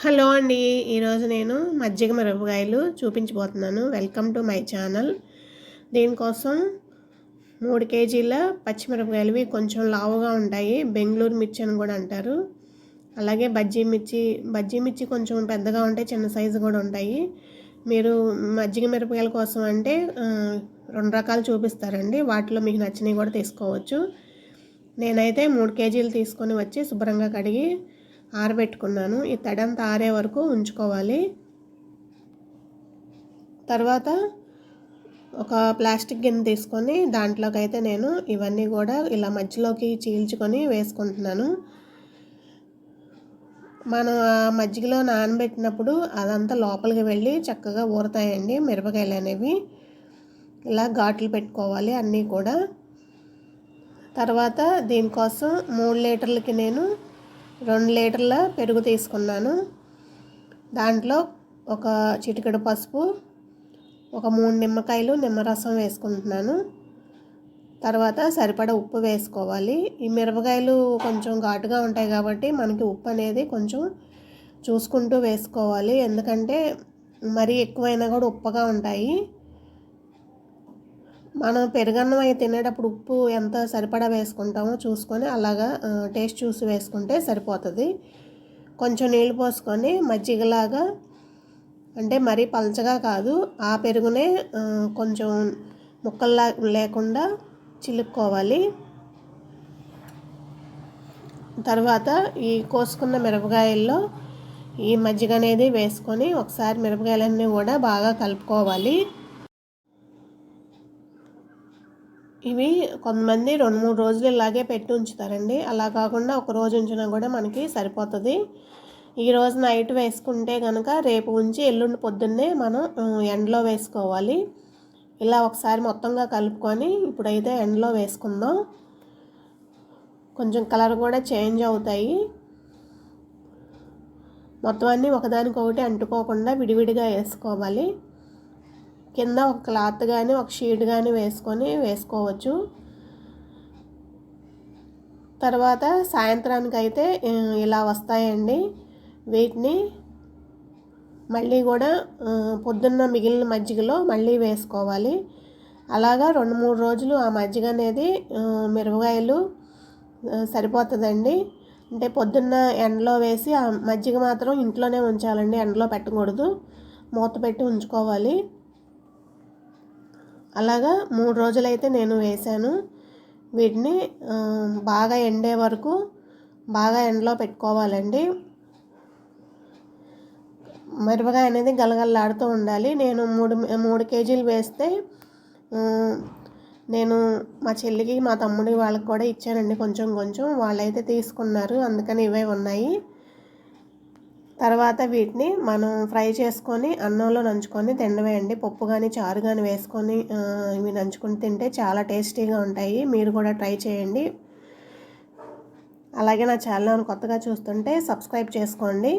Hello అండి. ఈరోజు నేను మజ్జిగ మిరపకాయలు చూపించబోతున్నాను. Welcome to my channel. దీనికోసం మూడు కేజీల పచ్చిమిరపకాయలు కొంచెం లావుగా ఉంటాయి. బెంగళూరు మిర్చి అని కూడా అంటారు. అలాగే బజ్జీ మిర్చి బజ్జీ మిర్చి కొంచెం పెద్దగా ఉంటాయి చిన్న సైజు కూడా ఉంటాయి. మీరు మజ్జిగ మిరపకాయల కోసం అంటే రెండు రకాలు చూపిస్తారండి. వాటిలో మీకు నచ్చినవి కూడా తీసుకోవచ్చు. నేనైతే మూడు కేజీలు తీసుకొని వచ్చి శుభ్రంగా కడిగి ఆరబెట్టుకున్నాను. ఈ తడంతా ఆరే వరకు ఉంచుకోవాలి. తర్వాత ఒక ప్లాస్టిక్ గిన్నె తీసుకొని దాంట్లోకి అయితే నేను ఇవన్నీ కూడా ఇలా మధ్యలోకి చీల్చుకొని వేసుకుంటున్నాను. మనం ఆ మజ్జిగలో నానబెట్టినప్పుడు అదంతా లోపలికి వెళ్ళి చక్కగా ఊరతాయండి. మిరపకాయలు అనేవి ఇలా ఘాట్లు పెట్టుకోవాలి అన్నీ కూడా. తర్వాత దీనికోసం మూడు లీటర్లకి నేను రెండు లీటర్ల పెరుగు తీసుకున్నాను. దాంట్లో ఒక చిటికెడు పసుపు ఒక మూడు నిమ్మకాయలు నిమ్మరసం వేసుకుంటున్నాను. తర్వాత సరిపడ ఉప్పు వేసుకోవాలి. ఈ మిరపకాయలు కొంచెం ఘాటుగా ఉంటాయి కాబట్టి మనకి ఉప్పు అనేది కొంచెం చూసుకుంటూ వేసుకోవాలి. ఎందుకంటే మరీ ఎక్కువైనా కూడా ఉప్పగా ఉంటాయి. మనం పెరుగన్నం అయి తినేటప్పుడు ఉప్పు ఎంత సరిపడా వేసుకుంటామో చూసుకొని అలాగా టేస్ట్ చూసి వేసుకుంటే సరిపోతుంది. కొంచెం నీళ్ళు పోసుకొని మజ్జిగలాగా అంటే మరీ పలచగా కాదు ఆ పెరుగునే కొంచెం ముక్కల్లా లేకుండా చిలుక్కోవాలి. తర్వాత ఈ కోసుకున్న మిరపకాయల్లో ఈ మజ్జిగ అనేది వేసుకొని ఒకసారి మిరపకాయలన్నీ కూడా బాగా కలుపుకోవాలి. ఇవి కొంతమంది రెండు మూడు రోజులు ఇలాగే పెట్టి ఉంచుతారండి. అలా కాకుండా ఒక రోజు ఉంచినా కూడా మనకి సరిపోతుంది. ఈ రోజు నైట్ వేసుకుంటే కనుక రేపు ఉంచి ఎల్లుండి పొద్దున్నే మనం ఎండలో వేసుకోవాలి. ఇలా ఒకసారి మొత్తంగా కలుపుకొని ఇప్పుడైతే ఎండలో వేసుకుందాం. కొంచెం కలర్ కూడా చేంజ్ అవుతాయి. మొత్తం అన్నీ ఒకదానికొకటి అంటుకోకుండా విడివిడిగా వేసుకోవాలి. కింద ఒక క్లాత్ కానీ ఒక షీట్ కానీ వేసుకొని వేసుకోవచ్చు. తర్వాత సాయంత్రానికి అయితే ఇలా వస్తాయండి. వీటిని మళ్ళీ కూడా పొద్దున్న మిగిలిన మజ్జిగలో మళ్ళీ వేసుకోవాలి. అలాగా రెండు మూడు రోజులు ఆ మజ్జిగ అనేది మిరపకాయలు సరిపోతుందండి. అంటే పొద్దున్న ఎండలో వేసి ఆ మజ్జిగ మాత్రం ఇంట్లోనే ఉంచాలండి ఎండలో పెట్టకూడదు. మూత పెట్టి ఉంచుకోవాలి. అలాగా మూడు రోజులైతే నేను వేశాను వీటిని బాగా ఎండే వరకు బాగా ఎండలో పెట్టుకోవాలండి. మిరపకాయ అనేది గలగలలాడుతూ ఉండాలి. నేను మూడు మూడు కేజీలు వేస్తే నేను మా చెల్లికి మా తమ్ముడి వాళ్ళకి కూడా ఇచ్చానండి కొంచెం కొంచెం. వాళ్ళైతే తీసుకున్నారు అందుకని ఇవే ఉన్నాయి. తర్వాత వీటిని మనం ఫ్రై చేసుకొని అన్నంలో నంచుకొని తినవేయండి పప్పు కానీ చారు కానీ వేసుకొని ఇవి నంచుకొని తింటే చాలా టేస్టీగా ఉంటాయి. మీరు కూడా ట్రై చేయండి. అలాగే నా ఛానల్ కొత్తగా చూస్తుంటే సబ్స్క్రైబ్ చేసుకోండి.